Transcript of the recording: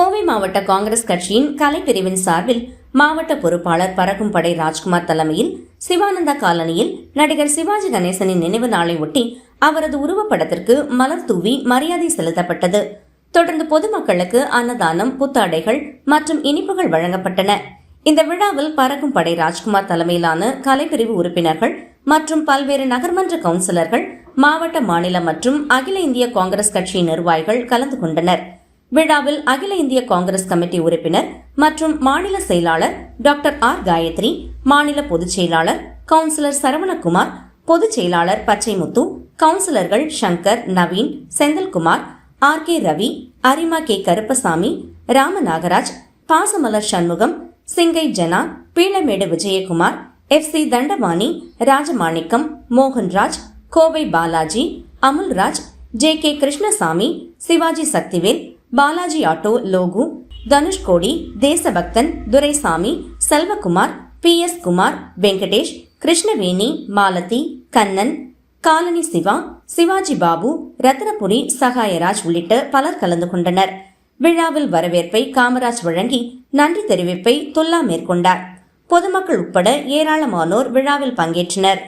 கோவை மாவட்ட காங்கிரஸ் கட்சியின் கலைப்பிரிவின் சார்பில் மாவட்ட பொறுப்பாளர் பறக்கும் படை ராஜ்குமார் தலைமையில் சிவானந்தா காலனியில் நடிகர் சிவாஜி கணேசனின் நினைவு நாளை ஒட்டி அவரது உருவப்படத்திற்கு மலர் தூவி மரியாதை செலுத்தப்பட்டது. தொடர்ந்து பொதுமக்களுக்கு அன்னதானம் புத்தாடைகள் மற்றும் இனிப்புகள் வழங்கப்பட்டன. இந்த விழாவில் பறக்கும் படை ராஜ்குமார் தலைமையிலான கலைப்பிரிவு உறுப்பினர்கள் மற்றும் பல்வேறு நகர்மன்ற கவுன்சிலர்கள் மாவட்ட மாநில மற்றும் அகில இந்திய காங்கிரஸ் கட்சியின் நிர்வாகிகள் கலந்து கொண்டனர். விழாவில் அகில இந்திய காங்கிரஸ் கமிட்டி உறுப்பினர் மற்றும் மாநில செயலாளர் டாக்டர் ஆர் காயத்ரி மாநில பொதுச் செயலாளர் கவுன்சிலர் சரவணகுமார் பொதுச் செயலாளர் பச்சைமுத்து கவுன்சிலர்கள் Shankar Naveen Senthilkumar R K Ravi Arima K Karuppasamy Ramanagaraj Pasamalar Shanmugam Singai Jana Peelamedu Vijayakumar F C Dandapani Rajamanickam Mohanraj Kovai Balaji Amulraj J K Krishnasamy Sivaji Sakthivel Balaji auto Logu Dhanushkodi Desabakthan Duraisamy Selvakumar P S Kumar Venkatesh Krishnaveni Malathi Kannan colony Siva Sivaji Babu Rathnapuri Sahayaraj உள்ளிட்ட பலர் கலந்து கொண்டனர். விழாவில் வரவேற்பை காமராஜ் வழங்கி நன்றி தெரிவிப்பை தொல்லா மேற்கொண்டார். பொதுமக்கள் உட்பட ஏராளமானோர் விழாவில் பங்கேற்றனர்.